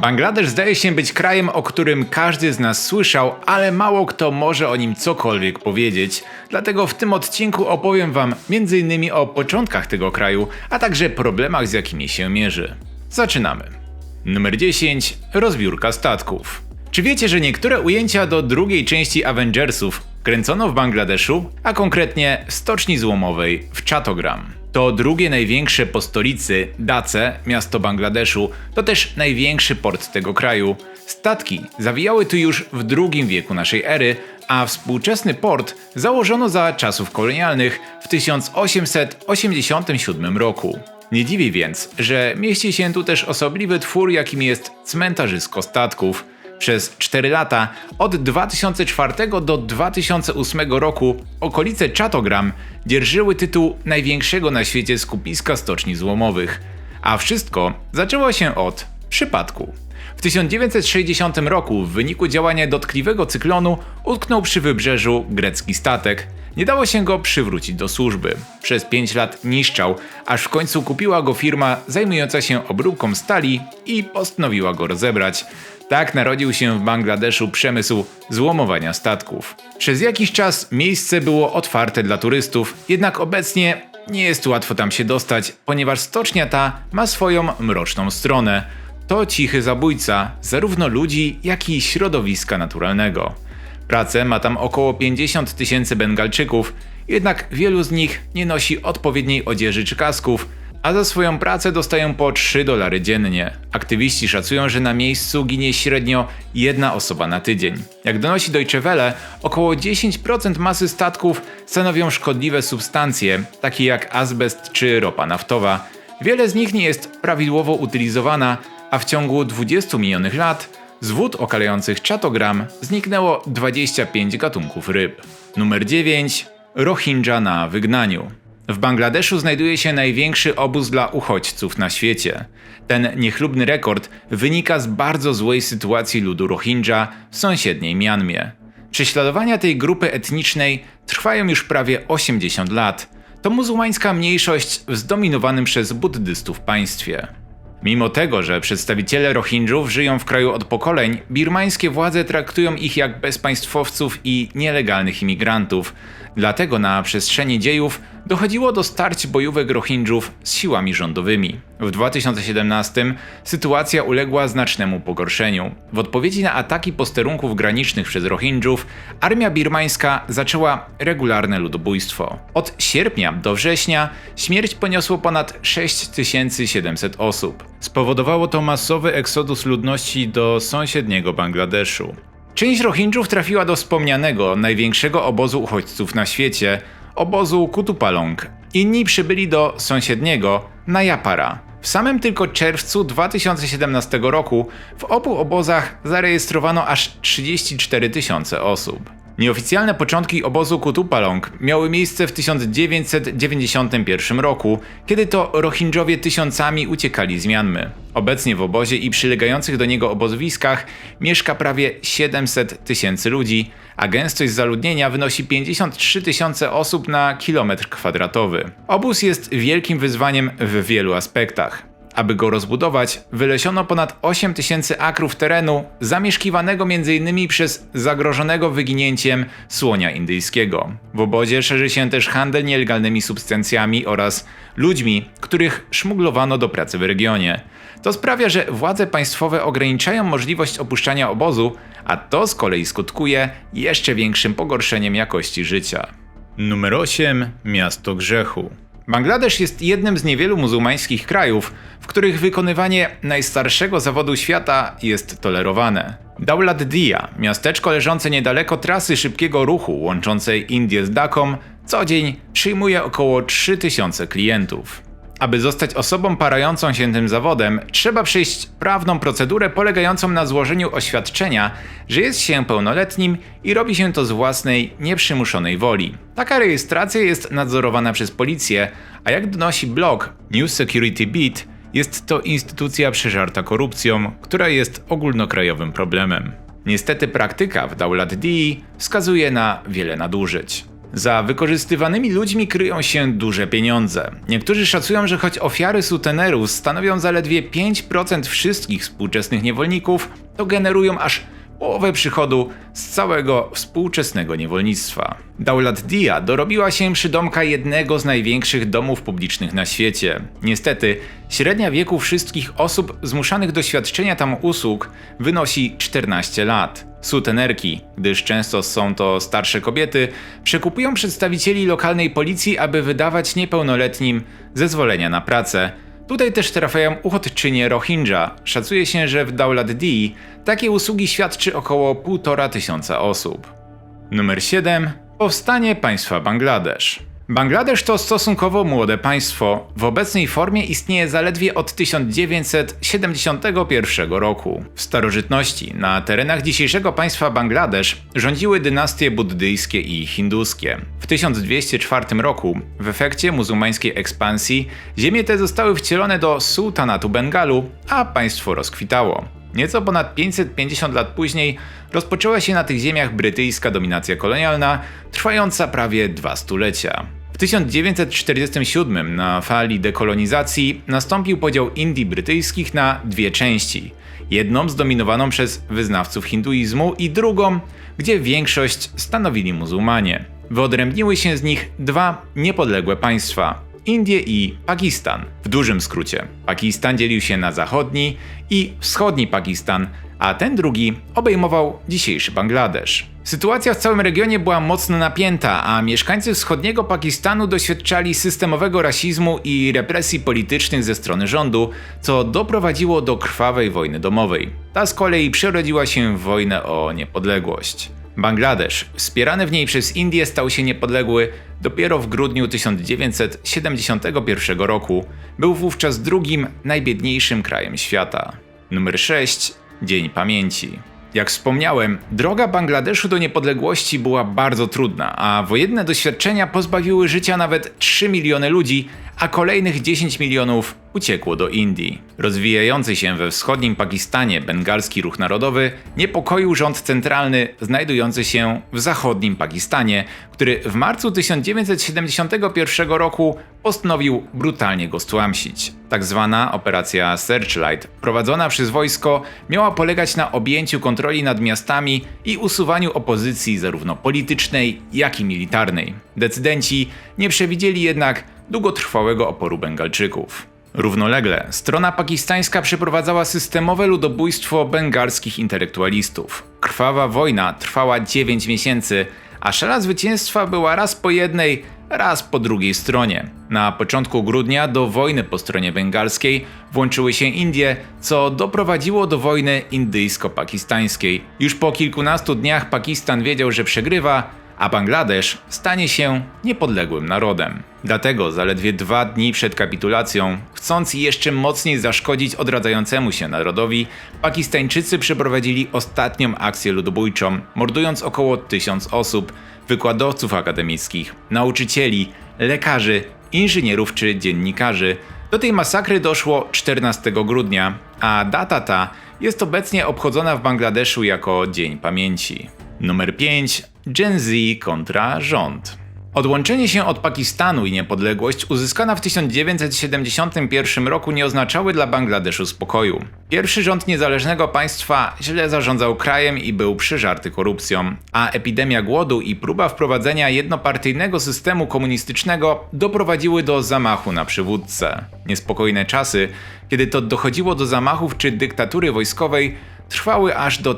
Bangladesz zdaje się być krajem, o którym każdy z nas słyszał, ale mało kto może o nim cokolwiek powiedzieć. Dlatego w tym odcinku opowiem Wam m.in. o początkach tego kraju, a także problemach, z jakimi się mierzy. Zaczynamy. Numer 10. Rozbiórka statków. Czy wiecie, że niektóre ujęcia do drugiej części Avengersów kręcono w Bangladeszu, a konkretnie w stoczni złomowej w Chattogram? To drugie największe po stolicy, Dace, miasto Bangladeszu, to też największy port tego kraju. Statki zawijały tu już w II wieku naszej ery, a współczesny port założono za czasów kolonialnych w 1887 roku. Nie dziwi więc, że mieści się tu też osobliwy twór, jakim jest cmentarzysko statków. Przez 4 lata, od 2004 do 2008 roku, okolice Chatogram dzierżyły tytuł największego na świecie skupiska stoczni złomowych. A wszystko zaczęło się od przypadku. W 1960 roku w wyniku działania dotkliwego cyklonu utknął przy wybrzeżu grecki statek. Nie dało się go przywrócić do służby. Przez 5 lat niszczał, aż w końcu kupiła go firma zajmująca się obróbką stali i postanowiła go rozebrać. Tak narodził się w Bangladeszu przemysł złomowania statków. Przez jakiś czas miejsce było otwarte dla turystów, jednak obecnie nie jest łatwo tam się dostać, ponieważ stocznia ta ma swoją mroczną stronę. To cichy zabójca zarówno ludzi, jak i środowiska naturalnego. Pracę ma tam około 50 tysięcy Bengalczyków, jednak wielu z nich nie nosi odpowiedniej odzieży czy kasków, a za swoją pracę dostają po 3 dolary dziennie. Aktywiści szacują, że na miejscu ginie średnio jedna osoba na tydzień. Jak donosi Deutsche Welle, około 10% masy statków stanowią szkodliwe substancje, takie jak azbest czy ropa naftowa. Wiele z nich nie jest prawidłowo utylizowana, a w ciągu 20 minionych lat z wód okalających Chatogram zniknęło 25 gatunków ryb. Numer 9. Rohingya na wygnaniu. W Bangladeszu znajduje się największy obóz dla uchodźców na świecie. Ten niechlubny rekord wynika z bardzo złej sytuacji ludu Rohingya w sąsiedniej Mianmie. Prześladowania tej grupy etnicznej trwają już prawie 80 lat. To muzułmańska mniejszość w zdominowanym przez buddystów państwie. Mimo tego, że przedstawiciele Rohingjów żyją w kraju od pokoleń, birmańskie władze traktują ich jak bezpaństwowców i nielegalnych imigrantów. Dlatego na przestrzeni dziejów dochodziło do starć bojówek Rohingjów z siłami rządowymi. W 2017 sytuacja uległa znacznemu pogorszeniu. W odpowiedzi na ataki posterunków granicznych przez Rohingjów, armia birmańska zaczęła regularne ludobójstwo. Od sierpnia do września śmierć poniosło ponad 6700 osób. Spowodowało to masowy eksodus ludności do sąsiedniego Bangladeszu. Część Rohingjów trafiła do wspomnianego, największego obozu uchodźców na świecie, obozu Kutupalong. Inni przybyli do sąsiedniego, Najapara. W samym tylko czerwcu 2017 roku w obu obozach zarejestrowano aż 34 tysiące osób. Nieoficjalne początki obozu Kutupalong miały miejsce w 1991 roku, kiedy to Rohingyowie tysiącami uciekali z Mianmy. Obecnie w obozie i przylegających do niego obozowiskach mieszka prawie 700 tysięcy ludzi, a gęstość zaludnienia wynosi 53 tysiące osób na kilometr kwadratowy. Obóz jest wielkim wyzwaniem w wielu aspektach. Aby go rozbudować, wylesiono ponad 8 tysięcy akrów terenu, zamieszkiwanego m.in. przez zagrożonego wyginięciem słonia indyjskiego. W obozie szerzy się też handel nielegalnymi substancjami oraz ludźmi, których szmuglowano do pracy w regionie. To sprawia, że władze państwowe ograniczają możliwość opuszczania obozu, a to z kolei skutkuje jeszcze większym pogorszeniem jakości życia. Numer 8. Miasto grzechu. Bangladesz jest jednym z niewielu muzułmańskich krajów, w których wykonywanie najstarszego zawodu świata jest tolerowane. Daulat Dia, miasteczko leżące niedaleko trasy szybkiego ruchu łączącej Indię z Daką, co dzień przyjmuje około 3000 klientów. Aby zostać osobą parającą się tym zawodem, trzeba przejść prawną procedurę polegającą na złożeniu oświadczenia, że jest się pełnoletnim i robi się to z własnej, nieprzymuszonej woli. Taka rejestracja jest nadzorowana przez policję, a jak donosi blog News Security Beat, jest to instytucja przeżarta korupcją, która jest ogólnokrajowym problemem. Niestety praktyka w Daulat Dii wskazuje na wiele nadużyć. Za wykorzystywanymi ludźmi kryją się duże pieniądze. Niektórzy szacują, że choć ofiary sutenerów stanowią zaledwie 5% wszystkich współczesnych niewolników, to generują aż połowę przychodu z całego współczesnego niewolnictwa. Daulat Dia dorobiła się przydomka jednego z największych domów publicznych na świecie. Niestety, średnia wieku wszystkich osób zmuszanych do świadczenia tam usług wynosi 14 lat. Sutenerki, gdyż często są to starsze kobiety, przekupują przedstawicieli lokalnej policji, aby wydawać niepełnoletnim zezwolenia na pracę. Tutaj też trafiają uchodźczynie Rohingya. Szacuje się, że w Daulat Dii takie usługi świadczy około 1,5 tysiąca osób. Numer 7. Powstanie państwa Bangladesz. Bangladesz to stosunkowo młode państwo. W obecnej formie istnieje zaledwie od 1971 roku. W starożytności na terenach dzisiejszego państwa Bangladesz rządziły dynastie buddyjskie i hinduskie. W 1204 roku, w efekcie muzułmańskiej ekspansji, ziemie te zostały wcielone do sułtanatu Bengalu, a państwo rozkwitało. Nieco ponad 550 lat później rozpoczęła się na tych ziemiach brytyjska dominacja kolonialna, trwająca prawie dwa stulecia. W 1947 na fali dekolonizacji nastąpił podział Indii brytyjskich na dwie części. Jedną zdominowaną przez wyznawców hinduizmu i drugą, gdzie większość stanowili muzułmanie. Wyodrębniły się z nich dwa niepodległe państwa Indie i Pakistan. W dużym skrócie, Pakistan dzielił się na zachodni i wschodni Pakistan, a ten drugi obejmował dzisiejszy Bangladesz. Sytuacja w całym regionie była mocno napięta, a mieszkańcy wschodniego Pakistanu doświadczali systemowego rasizmu i represji politycznych ze strony rządu, co doprowadziło do krwawej wojny domowej. Ta z kolei przerodziła się w wojnę o niepodległość. Bangladesz, wspierany w niej przez Indię, stał się niepodległy dopiero w grudniu 1971 roku. Był wówczas drugim najbiedniejszym krajem świata. Numer 6. Dzień Pamięci. Jak wspomniałem, droga Bangladeszu do niepodległości była bardzo trudna, a wojenne doświadczenia pozbawiły życia nawet 3 miliony ludzi, a kolejnych 10 milionów uciekło do Indii. Rozwijający się we wschodnim Pakistanie bengalski ruch narodowy niepokoił rząd centralny znajdujący się w zachodnim Pakistanie, który w marcu 1971 roku postanowił brutalnie go stłamsić. Tak zwana operacja Searchlight, prowadzona przez wojsko, miała polegać na objęciu kontroli nad miastami i usuwaniu opozycji zarówno politycznej, jak i militarnej. Decydenci nie przewidzieli jednak długotrwałego oporu Bengalczyków. Równolegle strona pakistańska przeprowadzała systemowe ludobójstwo bengalskich intelektualistów. Krwawa wojna trwała 9 miesięcy, a szala zwycięstwa była raz po jednej, raz po drugiej stronie. Na początku grudnia do wojny po stronie bengalskiej włączyły się Indie, co doprowadziło do wojny indyjsko-pakistańskiej. Już po kilkunastu dniach Pakistan wiedział, że przegrywa, a Bangladesz stanie się niepodległym narodem. Dlatego zaledwie dwa dni przed kapitulacją, chcąc jeszcze mocniej zaszkodzić odradzającemu się narodowi, Pakistańczycy przeprowadzili ostatnią akcję ludobójczą, mordując około tysiąc osób, wykładowców akademickich, nauczycieli, lekarzy, inżynierów czy dziennikarzy. Do tej masakry doszło 14 grudnia, a data ta jest obecnie obchodzona w Bangladeszu jako Dzień Pamięci. Numer 5. Gen Z kontra rząd. Odłączenie się od Pakistanu i niepodległość uzyskana w 1971 roku nie oznaczały dla Bangladeszu spokoju. Pierwszy rząd niezależnego państwa źle zarządzał krajem i był przyżarty korupcją, a epidemia głodu i próba wprowadzenia jednopartyjnego systemu komunistycznego doprowadziły do zamachu na przywódcę. Niespokojne czasy, kiedy to dochodziło do zamachów czy dyktatury wojskowej, trwały aż do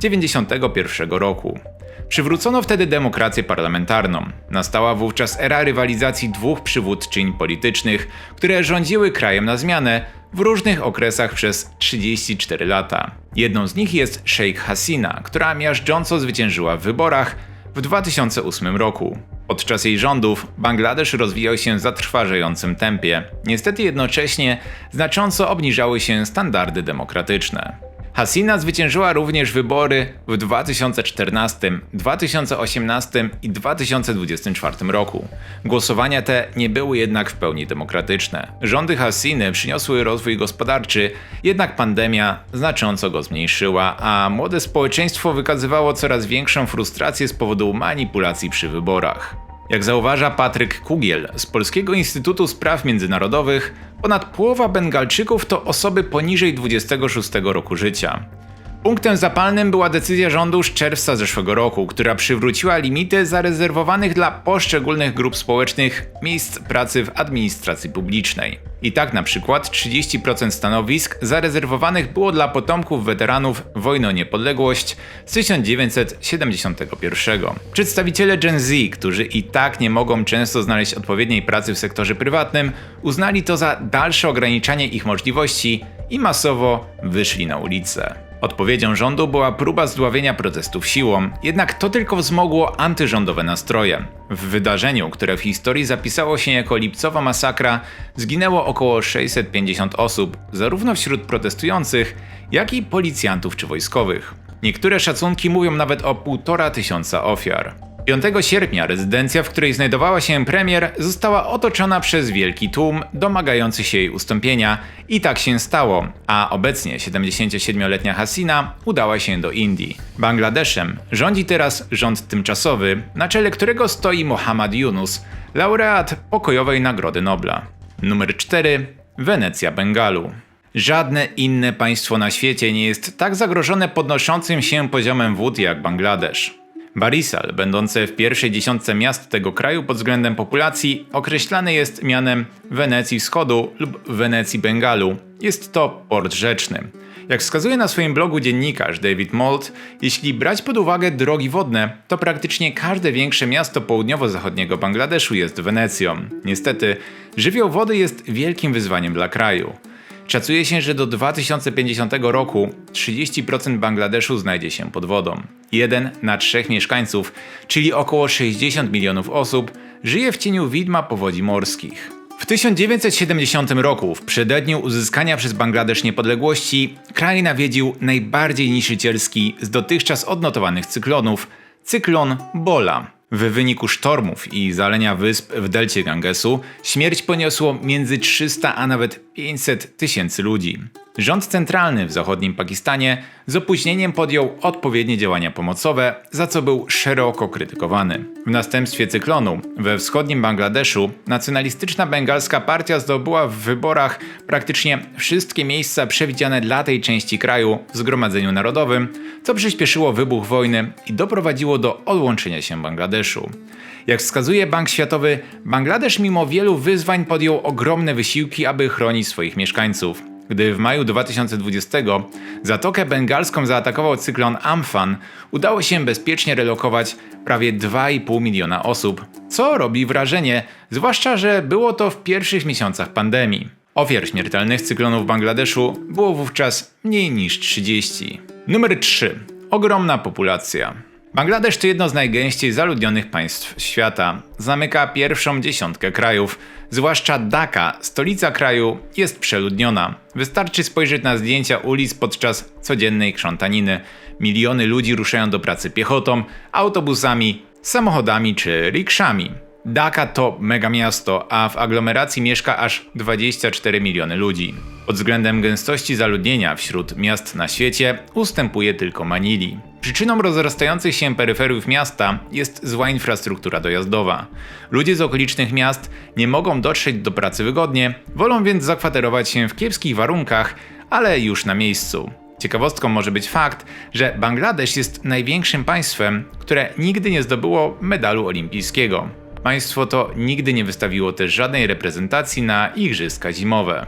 1991 roku. Przywrócono wtedy demokrację parlamentarną. Nastała wówczas era rywalizacji dwóch przywódczyń politycznych, które rządziły krajem na zmianę w różnych okresach przez 34 lata. Jedną z nich jest Sheikh Hasina, która miażdżąco zwyciężyła w wyborach w 2008 roku. Podczas jej rządów Bangladesz rozwijał się w zatrważającym tempie. Niestety jednocześnie znacząco obniżały się standardy demokratyczne. Hasina zwyciężyła również wybory w 2014, 2018 i 2024 roku. Głosowania te nie były jednak w pełni demokratyczne. Rządy Hasiny przyniosły rozwój gospodarczy, jednak pandemia znacząco go zmniejszyła, a młode społeczeństwo wykazywało coraz większą frustrację z powodu manipulacji przy wyborach. Jak zauważa Patryk Kugiel z Polskiego Instytutu Spraw Międzynarodowych, ponad połowa Bengalczyków to osoby poniżej 26 roku życia. Punktem zapalnym była decyzja rządu z czerwca zeszłego roku, która przywróciła limity zarezerwowanych dla poszczególnych grup społecznych miejsc pracy w administracji publicznej. I tak na przykład 30% stanowisk zarezerwowanych było dla potomków weteranów wojny o niepodległość z 1971. Przedstawiciele Gen Z, którzy i tak nie mogą często znaleźć odpowiedniej pracy w sektorze prywatnym, uznali to za dalsze ograniczanie ich możliwości i masowo wyszli na ulicę. Odpowiedzią rządu była próba zdławienia protestów siłą, jednak to tylko wzmogło antyrządowe nastroje. W wydarzeniu, które w historii zapisało się jako lipcowa masakra, zginęło około 650 osób, zarówno wśród protestujących, jak i policjantów czy wojskowych. Niektóre szacunki mówią nawet o półtora tysiąca ofiar. 5 sierpnia rezydencja, w której znajdowała się premier, została otoczona przez wielki tłum domagający się jej ustąpienia i tak się stało, a obecnie 77-letnia Hasina udała się do Indii. Bangladeszem rządzi teraz rząd tymczasowy, na czele którego stoi Mohammad Yunus, laureat pokojowej Nagrody Nobla. Numer 4. Wenecja Bengalu. Żadne inne państwo na świecie nie jest tak zagrożone podnoszącym się poziomem wód jak Bangladesz. Barisal, będące w pierwszej dziesiątce miast tego kraju pod względem populacji, określany jest mianem Wenecji Wschodu lub Wenecji Bengalu. Jest to port rzeczny. Jak wskazuje na swoim blogu dziennikarz David Moult, jeśli brać pod uwagę drogi wodne, to praktycznie każde większe miasto południowo-zachodniego Bangladeszu jest Wenecją. Niestety, żywioł wody jest wielkim wyzwaniem dla kraju. Szacuje się, że do 2050 roku 30% Bangladeszu znajdzie się pod wodą. Jeden na trzech mieszkańców, czyli około 60 milionów osób, żyje w cieniu widma powodzi morskich. W 1970 roku, w przededniu uzyskania przez Bangladesz niepodległości, kraj nawiedził najbardziej niszczycielski z dotychczas odnotowanych cyklonów cyklon Bola. W wyniku sztormów i zalenia wysp w delcie Gangesu śmierć poniosło między 300 a nawet 500 tysięcy ludzi. Rząd centralny w zachodnim Pakistanie z opóźnieniem podjął odpowiednie działania pomocowe, za co był szeroko krytykowany. W następstwie cyklonu we wschodnim Bangladeszu nacjonalistyczna bengalska partia zdobyła w wyborach praktycznie wszystkie miejsca przewidziane dla tej części kraju w Zgromadzeniu Narodowym, co przyspieszyło wybuch wojny i doprowadziło do odłączenia się Bangladeszu. Jak wskazuje Bank Światowy, Bangladesz mimo wielu wyzwań podjął ogromne wysiłki, aby chronić swoich mieszkańców. Gdy w maju 2020 Zatokę Bengalską zaatakował cyklon Amphan, udało się bezpiecznie relokować prawie 2,5 miliona osób, co robi wrażenie, zwłaszcza że było to w pierwszych miesiącach pandemii. Ofiar śmiertelnych cyklonów w Bangladeszu było wówczas mniej niż 30. Numer 3. Ogromna populacja. Bangladesz to jedno z najgęściej zaludnionych państw świata. Zamyka pierwszą dziesiątkę krajów. Zwłaszcza Dhaka, stolica kraju, jest przeludniona. Wystarczy spojrzeć na zdjęcia ulic podczas codziennej krzątaniny. Miliony ludzi ruszają do pracy piechotą, autobusami, samochodami czy rikszami. Dhaka to mega miasto, a w aglomeracji mieszka aż 24 miliony ludzi. Pod względem gęstości zaludnienia wśród miast na świecie ustępuje tylko Manili. Przyczyną rozrastających się peryferiów miasta jest zła infrastruktura dojazdowa. Ludzie z okolicznych miast nie mogą dotrzeć do pracy wygodnie, wolą więc zakwaterować się w kiepskich warunkach, ale już na miejscu. Ciekawostką może być fakt, że Bangladesz jest największym państwem, które nigdy nie zdobyło medalu olimpijskiego. Państwo to nigdy nie wystawiło też żadnej reprezentacji na igrzyska zimowe.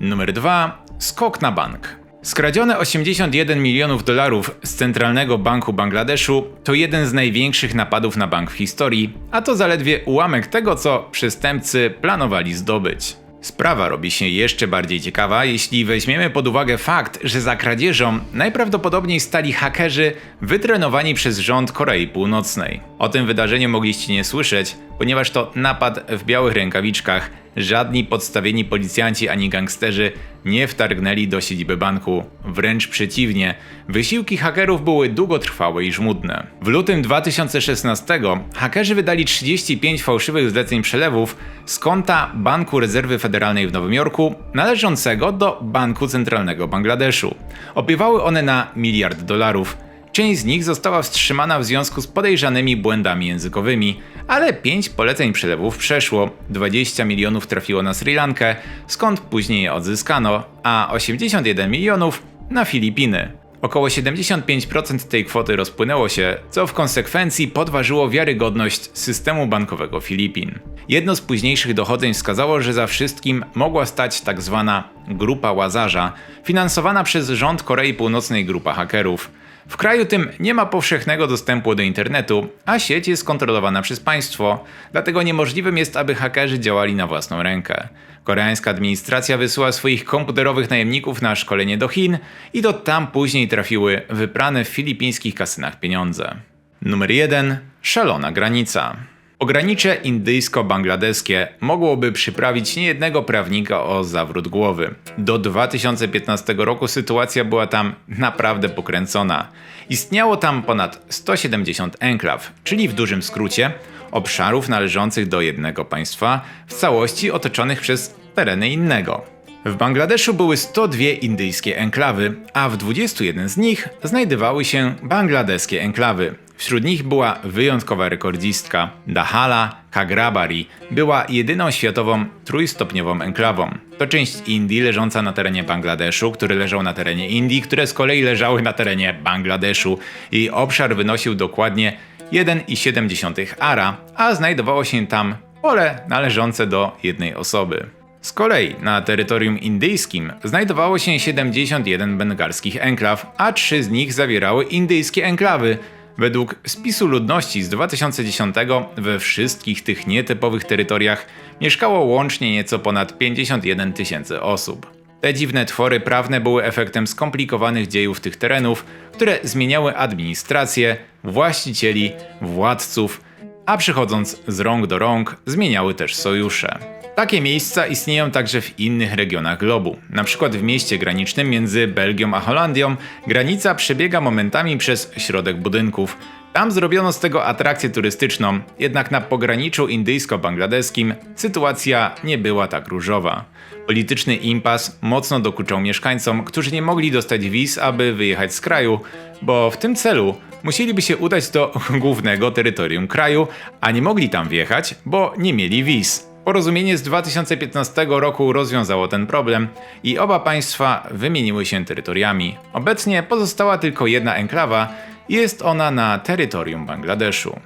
Numer 2. Skok na bank. Skradzione 81 milionów dolarów z Centralnego Banku Bangladeszu to jeden z największych napadów na bank w historii, a to zaledwie ułamek tego, co przestępcy planowali zdobyć. Sprawa robi się jeszcze bardziej ciekawa, jeśli weźmiemy pod uwagę fakt, że za kradzieżą najprawdopodobniej stali hakerzy wytrenowani przez rząd Korei Północnej. O tym wydarzeniu mogliście nie słyszeć, ponieważ to napad w białych rękawiczkach żadni podstawieni policjanci ani gangsterzy nie wtargnęli do siedziby banku. Wręcz przeciwnie, wysiłki hakerów były długotrwałe i żmudne. W lutym 2016 hakerzy wydali 35 fałszywych zleceń przelewów z konta Banku Rezerwy Federalnej w Nowym Jorku należącego do Banku Centralnego Bangladeszu. Opiewały one na miliard dolarów. Część z nich została wstrzymana w związku z podejrzanymi błędami językowymi, ale 5 poleceń przelewów przeszło, 20 milionów trafiło na Sri Lankę, skąd później je odzyskano, a 81 milionów na Filipiny. Około 75% tej kwoty rozpłynęło się, co w konsekwencji podważyło wiarygodność systemu bankowego Filipin. Jedno z późniejszych dochodzeń wskazało, że za wszystkim mogła stać tak zwana grupa łazarza, finansowana przez rząd Korei Północnej grupa hakerów. W kraju tym nie ma powszechnego dostępu do internetu, a sieć jest kontrolowana przez państwo, dlatego niemożliwym jest, aby hakerzy działali na własną rękę. Koreańska administracja wysyła swoich komputerowych najemników na szkolenie do Chin i to tam później trafiły wyprane w filipińskich kasynach pieniądze. Numer 1. Szalona granica. Ogranicze indyjsko-bangladeskie mogłoby przyprawić niejednego prawnika o zawrót głowy. Do 2015 roku sytuacja była tam naprawdę pokręcona. Istniało tam ponad 170 enklaw, czyli w dużym skrócie obszarów należących do jednego państwa, w całości otoczonych przez tereny innego. W Bangladeszu były 102 indyjskie enklawy, a w 21 z nich znajdowały się bangladeskie enklawy. Wśród nich była wyjątkowa rekordzistka. Dahala Kagrabari była jedyną światową trójstopniową enklawą. To część Indii leżąca na terenie Bangladeszu, który leżał na terenie Indii, które z kolei leżały na terenie Bangladeszu. Jej obszar wynosił dokładnie 1,7 ara, a znajdowało się tam pole należące do jednej osoby. Z kolei na terytorium indyjskim znajdowało się 71 bengalskich enklaw, a trzy z nich zawierały indyjskie enklawy. Według spisu ludności z 2010 we wszystkich tych nietypowych terytoriach mieszkało łącznie nieco ponad 51 tysięcy osób. Te dziwne twory prawne były efektem skomplikowanych dziejów tych terenów, które zmieniały administrację, właścicieli, władców, a przychodząc z rąk do rąk, zmieniały też sojusze. Takie miejsca istnieją także w innych regionach globu. Na przykład w mieście granicznym między Belgią a Holandią granica przebiega momentami przez środek budynków. Tam zrobiono z tego atrakcję turystyczną, jednak na pograniczu indyjsko-bangladeskim sytuacja nie była tak różowa. Polityczny impas mocno dokuczał mieszkańcom, którzy nie mogli dostać wiz, aby wyjechać z kraju, bo w tym celu musieliby się udać do głównego terytorium kraju, a nie mogli tam wjechać, bo nie mieli wiz. Porozumienie z 2015 roku rozwiązało ten problem i oba państwa wymieniły się terytoriami. Obecnie pozostała tylko jedna enklawa i jest ona na terytorium Bangladeszu.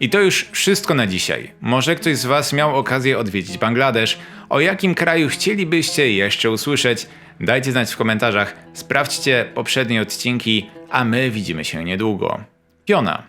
I to już wszystko na dzisiaj. Może ktoś z Was miał okazję odwiedzić Bangladesz? O jakim kraju chcielibyście jeszcze usłyszeć? Dajcie znać w komentarzach, sprawdźcie poprzednie odcinki, a my widzimy się niedługo. Piona.